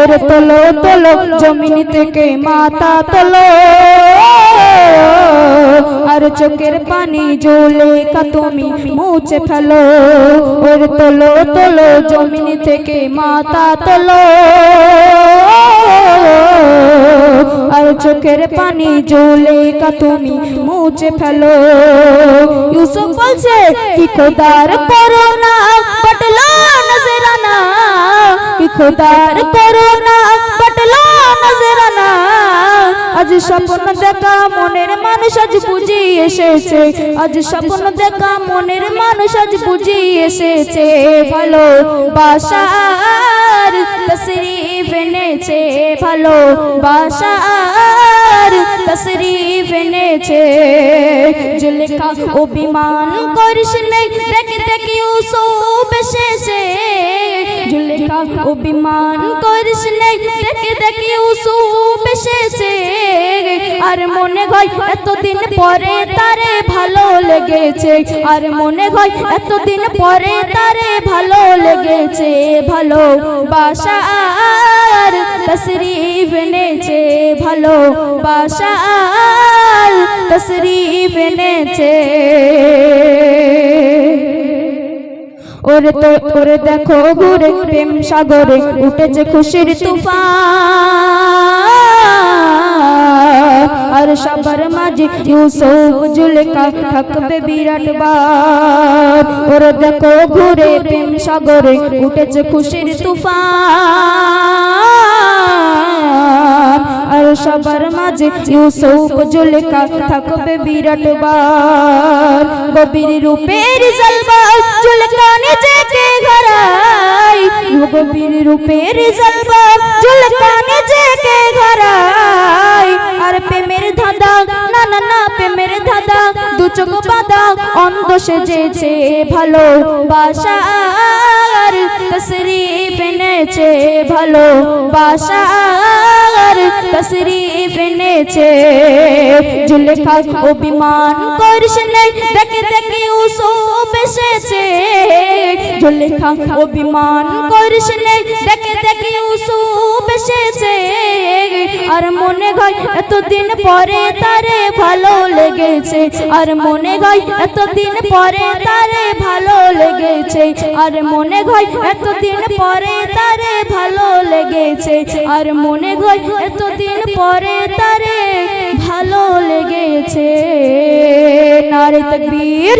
ওরে তোলো তোলো জমিন থেকে মাথা তোলো। আর চোখের পানি জলে কা তুমি মুছে ফেলো। ওরে তোলো তোলো জমিন থেকে মাথা তোলো। আর চোখের পানি জলে কা তুমি মুছে ফেলো। ইউসুফ বলছে কি খোদার করোনা পটলো নজরানা খোদার করোনা পটলো নজরানা আজ স্বপ্ন দেখা মনের মানুষ আজ বুঝি এসেছে। আজ স্বপ্ন দেখা মনের মানুষ আজ বুঝি এসেছে। ভালো বাসার তসরিফ এনেছে। ভালো বাসার তসরিফ এনেছে। জুলেখা অভিমান করিস নেই, দেখে দেখি ইউসুফ এসেছে। অভিমান করিস নেই। দেখে দেখি ইউসুফ এসেছে। আর মনে হয় এতদিন পরে তারে ভালো লেগেছে। আর মনে হয় এতদিন পরে তারে ভালো লেগেছে। ভালো বাসার তসরিফ এনেছে। ভালো বাসার তসরিফ এনেছে। ওরে তো, ওরে দেখো ঘুরে প্রেম সাগরে উঠেছে খুশির তুফান। আর মাঝে ইউসুফ থাকবে বিরাট বার। ওরে দেখো ঘুরে প্রেম সাগরে উঠেছে খুশির তুফান। সবার মাঝে ইউসুফ জুলেখা থাকবে বিরাট বার গভীর রূপের জলবা জুলেখা নিজেকে ঘরাই গভীর রূপের জলবা জুলেখা নিজেকে ঘরাই আর প্রেমের ধাঁধা না না না প্রেমের ধাঁধা দু চোখ বাঁধা অন্ধ সেজেছে ভালো বাসার তসরিফ এনেছে ভালো বাসার। তসরিফ এনেছে জুলেখা অভিমান করিস নেই, দেখে দেখে উসুফ এসেছে। জুলেখা অভিমান করিস নেই, দেখে দেখে উসুফ এসেছে। আর মনে হয় এতদিন পরে তারে ভালো লেগেছে। আর মনে হয় এতদিন পরে তারে লেগেছে। আর মনে ঘয়, এতদিন পরে তারে ভালো লেগেছে। আর মনে ঘয়, এতদিন পরে তারে ভালো লেগেছে। নারে তকবীর।